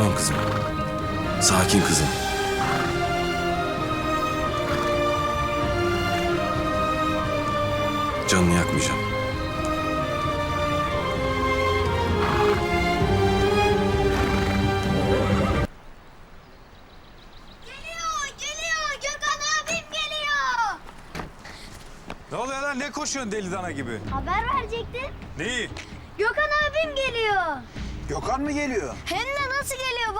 Tamam kızım. Sakin kızım. Canını yakmayacağım. Geliyor, geliyor. Gökhan abim geliyor. Ne oluyor lan? Ne koşuyorsun deli dana gibi? Haber verecektin. Neyi? Gökhan abim geliyor. Gökhan mı geliyor? Hem de nasıl geliyor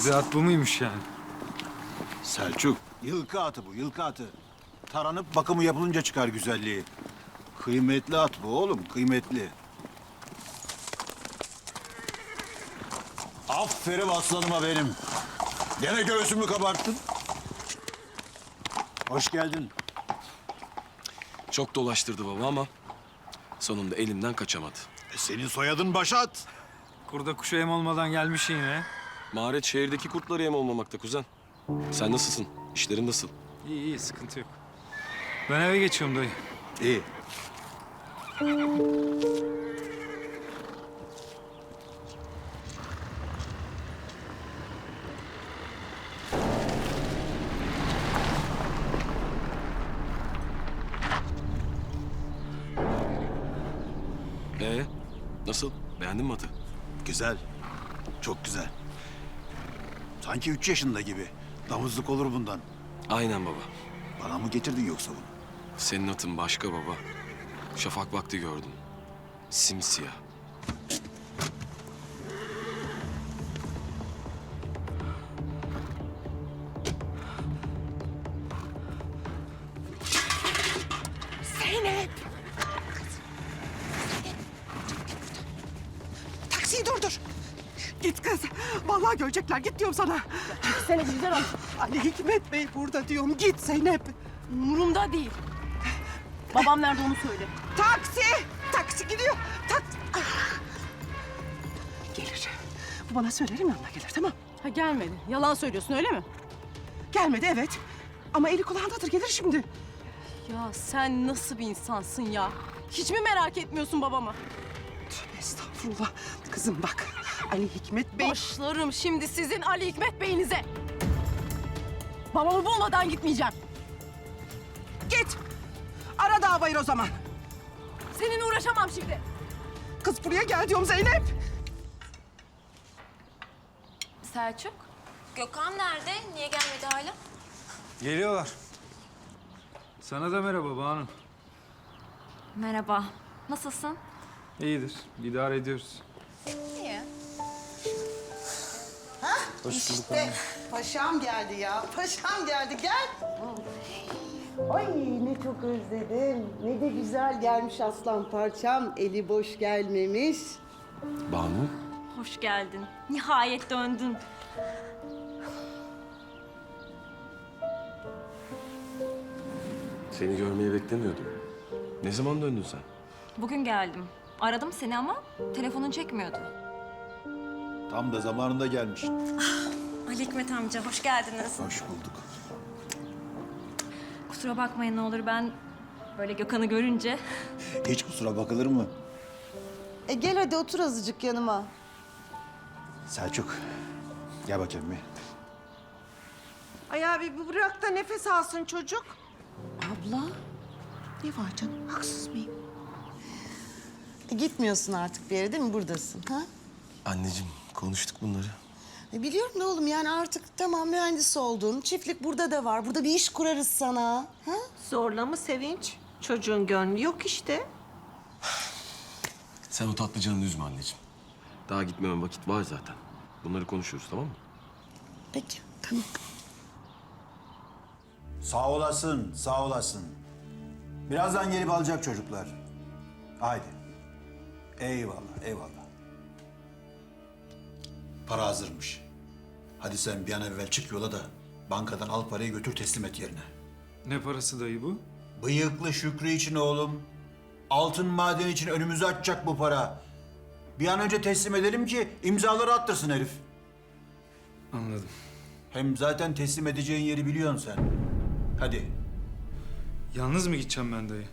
Getirdiği at bu muymuş yani? Selçuk. Yılkı atı bu, yılkı atı. Taranıp bakımı yapılınca çıkar güzelliği. Kıymetli at bu oğlum, kıymetli. Aferin aslanıma benim. Gene göğsümü kabarttın. Hoş geldin. Çok dolaştırdı baba ama sonunda elimden kaçamadı. E, senin soyadın Başat. Kurda kuşa yem olmadan gelmiş yine. Maharet şehirdeki kurtları yem olmamakta kuzen. Sen nasılsın? İşlerin nasıl? İyi iyi sıkıntı yok. Ben eve geçiyorum dayı. İyi. Ee, nasıl? Beğendin mi atı? Güzel. Çok güzel. Sanki üç yaşında gibi. Damızlık olur bundan. Aynen baba. Bana mı getirdin yoksa bunu? Senin atın başka baba. Şafak vakti gördüm. Simsiyah. Vallahi görecekler. Git diyorum sana. Seni güzel ol. Ali Hikmet Bey burada diyorum. Git Zeynep. Umurumda değil. Babam nerede onu söyle. Taksi! Taksi gidiyor. Tak... Gelir. Bu bana söylerim yanına gelir tamam. Ha gelmedi. Yalan söylüyorsun öyle mi? Gelmedi evet. Ama eli kulağındadır gelir şimdi. Ya sen nasıl bir insansın ya? Hiç mi merak etmiyorsun babama? Estağfurullah. Kızım bak. Ali Hikmet Bey... Başlarım şimdi sizin Ali Hikmet Bey'inize. Babamı bulmadan gitmeyeceğim. Git. Ara dağ bayır o zaman. Seninle uğraşamam şimdi. Kız buraya gel diyorum Zeynep. Selçuk, Gökhan nerede? Niye gelmedi hala? Geliyorlar. Sana da merhaba Banu. Merhaba. Nasılsın? İyidir. idare ediyoruz. İyi. İşte paşam geldi ya. Paşam geldi gel. Ay ne çok özledim. Ne de güzel gelmiş aslan parçam. Eli boş gelmemiş. Banu, Hoş geldin. Nihayet döndün. seni görmeyi beklemiyordum. Ne zaman döndün sen? Bugün geldim. Aradım seni ama telefonun çekmiyordu. Tam da zamanında gelmiş. Ali Hikmet amca, hoş geldiniz. Hoş bulduk. Kusura bakmayın ne olur ben böyle Gökhan'ı görünce... Hiç kusura bakılır mı? E gel hadi otur azıcık yanıma. Selçuk, gel bakayım bir. Ay abi bir bırak da nefes alsın çocuk. Abla. Ne var canım? Haksız mıyım? E, gitmiyorsun artık bir yere değil mi? Buradasın ha? Anneciğim, konuştuk bunları. E, biliyorum da oğlum yani artık tamam mühendis oldun. Çiftlik burada da var. Burada bir iş kurarız sana. Ha? Zorla mı Sevinç? Çocuğun gönlü yok işte. Sen o tatlı canını üzme anneciğim. Daha gitmeme vakit var zaten. Bunları konuşuruz tamam mı? Peki tamam. Sağ olasın, sağ olasın. Birazdan gelip alacak çocuklar. Haydi. Eyvallah, eyvallah. Para hazırmış. Hadi sen bir an evvel çık yola da bankadan al parayı götür teslim et yerine. Ne parası dayı bu? Bıyıklı Şükrü için oğlum. Altın maden için önümüzü açacak bu para. Bir an önce teslim edelim ki imzaları attırsın herif. Anladım. Hem zaten teslim edeceğin yeri biliyorsun sen. Hadi. Yalnız mı gideceğim ben dayı?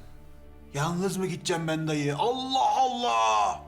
Yalnız mı gideceğim ben dayı? Allah Allah!